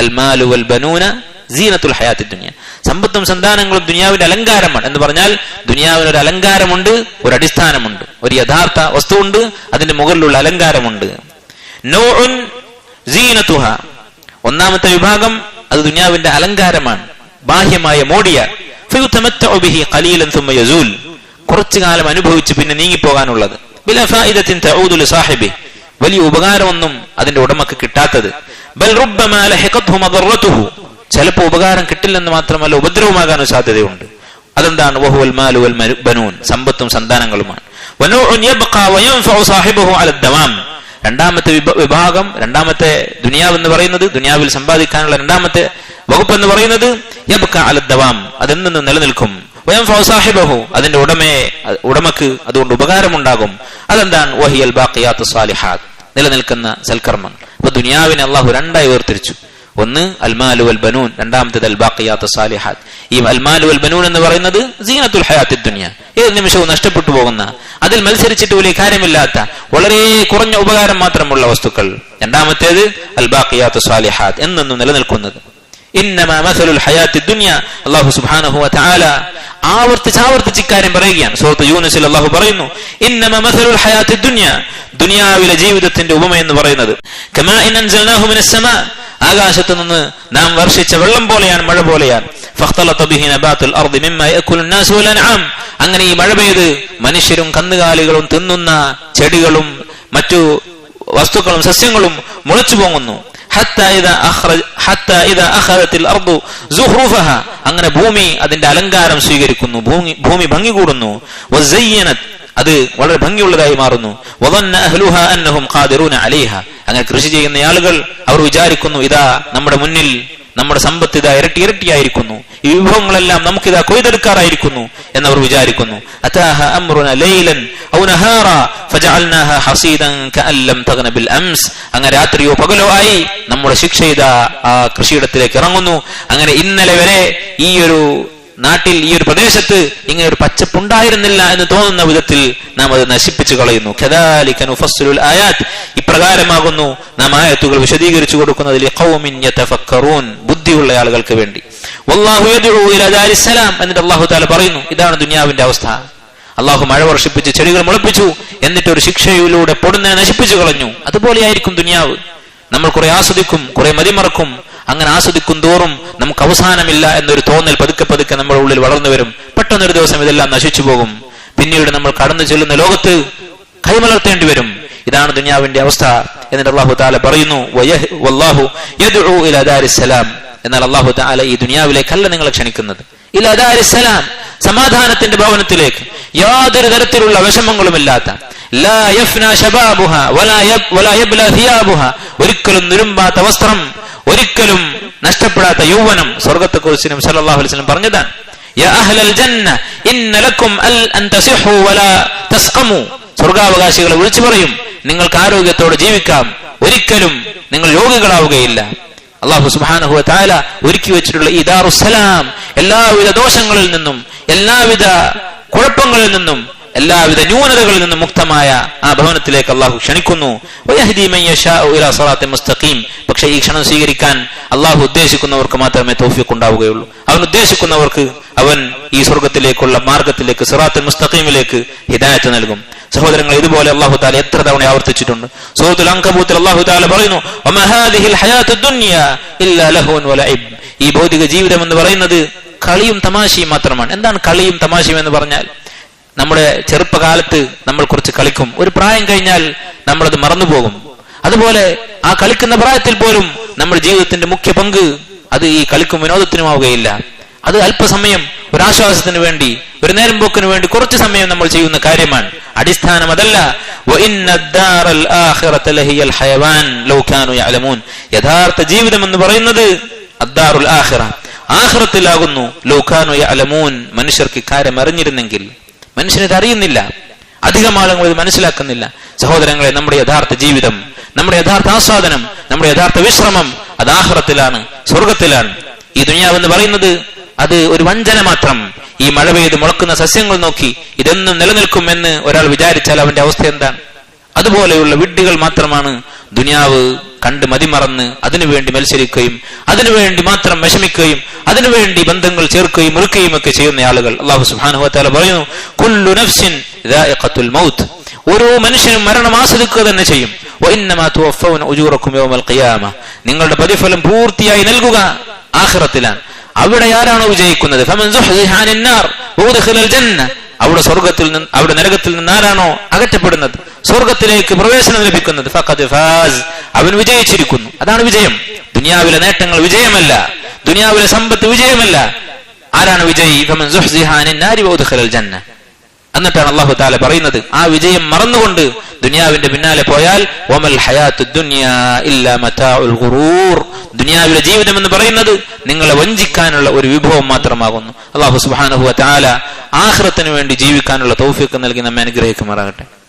അൽമാലു ദുനിയ. സമ്പത്തും സന്താനങ്ങളും ദുനിയാവിന്റെ അലങ്കാരമാണ്. എന്ന് പറഞ്ഞാൽ ദുനിയാവിന് ഒരു അലങ്കാരമുണ്ട് ഒരു അടിസ്ഥാനമുണ്ട് ഒരു യഥാർത്ഥ വസ്തുവുണ്ട് അതിന്റെ മുകളിലുള്ള അലങ്കാരമുണ്ട്. ഒന്നാമത്തെ വിഭാഗം അത് ദുനിയാവിന്റെ അലങ്കാരമാണ്. ബാഹ്യമായ യസൂൽ. കുറച്ചു കാലം അനുഭവിച്ച് പിന്നെ നീങ്ങിപ്പോകാനുള്ളത്. വലിയ ഉപകാരമൊന്നും അതിന്റെ ഉടമക്ക് കിട്ടാത്തത്. ചിലപ്പോൾ ഉപകാരം കിട്ടില്ലെന്ന് മാത്രമല്ല ഉപദ്രവമാകാനും സാധ്യതയുണ്ട്. അതെന്താണ് വഹുവൽ മാലു വൽ ബനൂൻ സമ്പത്തും സന്താനങ്ങളുമാണ്. രണ്ടാമത്തെ വിഭാഗം രണ്ടാമത്തെ ദുനിയാവ് എന്ന് പറയുന്നത് ദുനിയാവിൽ സമ്പാദിക്കാനുള്ള രണ്ടാമത്തെ വകുപ്പ് എന്ന് പറയുന്നത് യബ്ഖ അലദ്ദവാം ദവാം അതെന്നും നിലനിൽക്കും. വയം സാഹിബഹു അതിന്റെ ഉടമയെ ഉടമക്ക് അതുകൊണ്ട് ഉപകാരമുണ്ടാകും. അതെന്താണ്? വഹിയൽ ബാഖിയാത്തു സാലിഹാത്ത്. നിലനിൽക്കുന്ന സൽക്കർമ്മങ്ങൾ. അപ്പൊ ദുനിയാവിനെ അള്ളാഹു രണ്ടായി വേർതിരിച്ചു. ഒന്ന് അൽമാലു അൽ ബനൂൻ രണ്ടാമത്തേത് അൽ സാലിഹാദ് സാലിഹാത്ത്. ഈ അൽമാലു അൽ ബനൂൻ എന്ന് പറയുന്നത് സീനത്തുൽ ഹയാത്തി ദുനിയ. ഏത് നിമിഷവും നഷ്ടപ്പെട്ടു പോകുന്ന അതിൽ മത്സരിച്ചിട്ട് വലിയ കാര്യമില്ലാത്ത വളരെ കുറഞ്ഞ ഉപകാരം മാത്രമുള്ള വസ്തുക്കൾ. രണ്ടാമത്തേത് അൽ സാലിഹാദ് സാലിഹാത്ത് എന്നെന്നും നിലനിൽക്കുന്നത്. ഇന്നമ മസലുൽ ഹയാത്തി ദുനിയ. അള്ളാഹു സുബ്ഹാനഹു വതആല ആവർത്തിച്ചാവർത്തിച്ച് ഇക്കാര്യം പറയുകയാണ്. സുഹൃത്ത് യൂനസിൽ അള്ളാഹു പറയുന്നു ദുനിയാവിലെ ജീവിതത്തിന്റെ ഉപമ എന്ന് പറയുന്നത്. ആകാശത്ത് നിന്ന് നാം വർഷിച്ച വെള്ളം പോലെയാണ് മഴ പോലെയാണ്. അങ്ങനെ ഈ മഴ പെയ്ത് മനുഷ്യരും കന്നുകാലികളും തിന്നുന്ന ചെടികളും മറ്റു വസ്തുക്കളും സസ്യങ്ങളും മുളച്ചു പോകുന്നു അങ്ങനെ ഭൂമി അതിന്റെ അലങ്കാരം സ്വീകരിക്കുന്നു ഭൂമി ഭൂമി ഭംഗി കൂടുന്നു. അത് വളരെ ഭംഗിയുള്ളതായി മാറുന്നു. അങ്ങനെ കൃഷി ചെയ്യുന്ന ആളുകൾ അവർ വിചാരിക്കുന്നു ഇതാ നമ്മുടെ മുന്നിൽ നമ്മുടെ സമ്പത്ത് ഇതാ ഇരട്ടി ഇരട്ടിയായിരിക്കുന്നു ഈ വിഭവങ്ങളെല്ലാം നമുക്കിതാ കൊയ്തെടുക്കാറായിരിക്കുന്നു എന്നവർ വിചാരിക്കുന്നു. അങ്ങനെ രാത്രിയോ പകലോ ആയി നമ്മുടെ ശിക്ഷ ഇതാ ആ കൃഷിയിടത്തിലേക്ക് ഇറങ്ങുന്നു. അങ്ങനെ ഇന്നലെ വരെ ഈ ഒരു നാട്ടിൽ ഈ ഒരു പ്രദേശത്ത് ഇങ്ങനെ ഒരു പച്ചപ്പുണ്ടായിരുന്നില്ല എന്ന് തോന്നുന്ന വിധത്തിൽ നാം അത് നശിപ്പിച്ചു കളയുന്നു. ഇപ്രകാരമാകുന്നു നാം ആയത്തുകൾ വിശദീകരിച്ചു കൊടുക്കുന്നത് ബുദ്ധിയുള്ള ആളുകൾക്ക് വേണ്ടി. എന്നിട്ട് അല്ലാഹു തആല പറയുന്നു ഇതാണ് ദുനിയാവിന്റെ അവസ്ഥ. അള്ളാഹു മഴ വർഷിപ്പിച്ച് ചെടികൾ മുളപ്പിച്ചു എന്നിട്ട് ഒരു ശിക്ഷയിലൂടെ പൊടുന്നെ നശിപ്പിച്ചു കളഞ്ഞു. അതുപോലെയായിരിക്കും ദുനിയാവ്. നമ്മൾ കുറെ ആസ്വദിക്കും കുറെ മതിമറക്കും. അങ്ങനെ ആസ്വദിക്കും തോറും അവസാനമില്ല എന്നൊരു തോന്നൽ പതുക്കെ പതുക്കെ നമ്മുടെ ഉള്ളിൽ വളർന്നു വരും. പെട്ടെന്നൊരു ദിവസം ഇതെല്ലാം നശിച്ചു പോകും. പിന്നീട് നമ്മൾ കടന്നു ചെല്ലുന്ന ലോകത്ത് കൈമലർത്തേണ്ടി വരും. ഇതാണ് ദുനിയാവിന്റെ അവസ്ഥ എന്നിട്ട് അള്ളാഹു താല പറയുന്നു എന്നാൽ അള്ളാഹു താല ഈ ദുനിയാവിലേക്കല്ല നിങ്ങളെ ക്ഷണിക്കുന്നത്. ഇലാ ദാരിസ്സലാം സമാധാനത്തിന്റെ ഭവനത്തിലേക്ക്. യാതൊരു തരത്തിലുള്ള വിഷമങ്ങളുമില്ലാത്ത. ഒരിക്കലും നുരുമ്പാത്ത വസ്ത്രം ഒരിക്കലും നഷ്ടപ്പെടാത്ത യൗവനം സ്വർഗത്തെക്കുറിച്ച് നബി സല്ലല്ലാഹു അലൈഹി വസല്ലം പറഞ്ഞതാണ്. യാ അഹ്ലൽ ജന്ന ഇന്ന അൽ അൻ തസിഹു വലാ സ്വർഗാവകാശികളെ വിളിച്ചു പറയും നിങ്ങൾക്ക് ആരോഗ്യത്തോടെ ജീവിക്കാം. ഒരിക്കലും നിങ്ങൾ രോഗികളാവുകയില്ല. അള്ളാഹു സുബ്ഹാനഹു വ തആല ഒരുക്കി വെച്ചിട്ടുള്ള ഈ ദാറുസ്സലാം എല്ലാവിധ ദോഷങ്ങളിൽ നിന്നും എല്ലാവിധ കുഴപ്പങ്ങളിൽ നിന്നും എല്ലാവിധ ന്യൂനതകളിൽ നിന്നും മുക്തമായ ആ ഭവനത്തിലേക്ക് അള്ളാഹു ക്ഷണിക്കുന്നു. മുസ്തഖീം. പക്ഷെ ഈ ക്ഷണം സ്വീകരിക്കാൻ അള്ളാഹു ഉദ്ദേശിക്കുന്നവർക്ക് മാത്രമേ തോഫിക്ക് ഉണ്ടാവുകയുള്ളൂ. അവൻ ഉദ്ദേശിക്കുന്നവർക്ക് അവൻ ഈ സ്വർഗത്തിലേക്കുള്ള മാർഗത്തിലേക്ക് സിറാത്തുൽ മുസ്തഖീമിലേക്ക് ഹിദായത്ത് നൽകും. സഹോദരങ്ങൾ ഇതുപോലെ അള്ളാഹു താല എത്ര തവണ ആവർത്തിച്ചിട്ടുണ്ട്. സൂറത്തുൽ അങ്കബൂത്തിൽ അള്ളാഹു താല പറയുന്നു. ഈ ഭൗതിക ജീവിതം എന്ന് പറയുന്നത് കളിയും തമാശയും മാത്രമാണ്. എന്താണ് കളിയും തമാശയും എന്ന് പറഞ്ഞാൽ? നമ്മുടെ ചെറുപ്പകാലത്ത് നമ്മൾ കുറച്ച് കളിക്കും. ഒരു പ്രായം കഴിഞ്ഞാൽ നമ്മളത് മറന്നുപോകും. അതുപോലെ ആ കളിക്കുന്ന പ്രായത്തിൽ പോലും നമ്മുടെ ജീവിതത്തിന്റെ മുഖ്യ പങ്ക് അത് ഈ കളിക്കും വിനോദത്തിനുമാവുകയില്ല. അത് അല്പസമയം ഒരാശ്വാസത്തിന് വേണ്ടി ഒരു നേരം പോക്കിന് വേണ്ടി കുറച്ച് സമയം നമ്മൾ ചെയ്യുന്ന കാര്യമാണ്. അടിസ്ഥാനം അതല്ല. യഥാർത്ഥ ജീവിതം എന്ന് പറയുന്നത് അദ്ദാറുൽ ആഹിറ ആഹ്റത്തിലാകുന്നു ലൗഖാനു അലമൂൻ മനുഷ്യർക്ക് കാര്യം അറിഞ്ഞിരുന്നെങ്കിൽ മനുഷ്യനിത് അറിയുന്നില്ല. അധികം ആളുകൾ ഇത് മനസ്സിലാക്കുന്നില്ല. സഹോദരങ്ങളെ നമ്മുടെ യഥാർത്ഥ ജീവിതം നമ്മുടെ യഥാർത്ഥ ആസ്വാദനം നമ്മുടെ യഥാർത്ഥ വിശ്രമം അത് ആഹ്റത്തിലാണ് സ്വർഗത്തിലാണ് ഈ ദുനിയാവ് എന്ന് പറയുന്നത് അത് ഒരു വഞ്ചന മാത്രം. ഈ മഴ പെയ്ത് മുളക്കുന്ന സസ്യങ്ങൾ നോക്കി ഇതെന്നും നിലനിൽക്കും എന്ന് ഒരാൾ വിചാരിച്ചാൽ അവന്റെ അവസ്ഥ എന്താണ്? അതുപോലെയുള്ള വിഡ്ഢികൾ മാത്രമാണ് ദുനിയാവ് കണ്ട് മതിമറന്ന് അതിനുവേണ്ടി മത്സരിക്കുകയും അതിനുവേണ്ടി മാത്രം വിഷമിക്കുകയും അതിനുവേണ്ടി ബന്ധങ്ങൾ ചേർക്കുകയും മുറുക്കുകയും ഒക്കെ ചെയ്യുന്ന ആളുകൾ. അള്ളാഹു സുഹാനുഹത്താല പറയുന്നു മൗത്ത്. ഓരോ മനുഷ്യനും മരണം ആസ്വദിക്കുക തന്നെ ചെയ്യും. നിങ്ങളുടെ പ്രതിഫലം പൂർത്തിയായി നൽകുക ആഹ്റത്തിലാണ് അവിടെ ആരാണോ വിജയിക്കുന്നത്? അവിടെ സ്വർഗത്തിൽ നിന്ന് അവിടെ നരകത്തിൽ നിന്ന് ആരാണോ അകറ്റപ്പെടുന്നത്? സ്വർഗത്തിലേക്ക് പ്രവേശനം ലഭിക്കുന്നത്. ഫഖദ് ഫാസ്. അവൻ വിജയിച്ചിരിക്കുന്നു. അതാണ് വിജയം. ദുനിയാവിലെ നേട്ടങ്ങൾ വിജയമല്ല. ദുനിയാവിലെ സമ്പത്ത് വിജയമല്ല. ആരാണ് വിജയി? ജന്ന. എന്നിട്ടാണ് അള്ളാഹു താല പറയുന്നത് ആ വിജയം മറന്നുകൊണ്ട് ദുനിയാവിന്റെ പിന്നാലെ പോയാൽ ഒമൽ ഹയാത്തു ദുനിയാവിലെ ജീവിതം എന്ന് പറയുന്നത് നിങ്ങളെ വഞ്ചിക്കാനുള്ള ഒരു വിഭവം മാത്രമാകുന്നു. അള്ളാഹു സുബ്ഹാനഹു വ തആല ആഖിറത്തിന് വേണ്ടി ജീവിക്കാനുള്ള തൗഫീഖ് നൽകി നമ്മെ അനുഗ്രഹിക്കുമാറാകട്ടെ.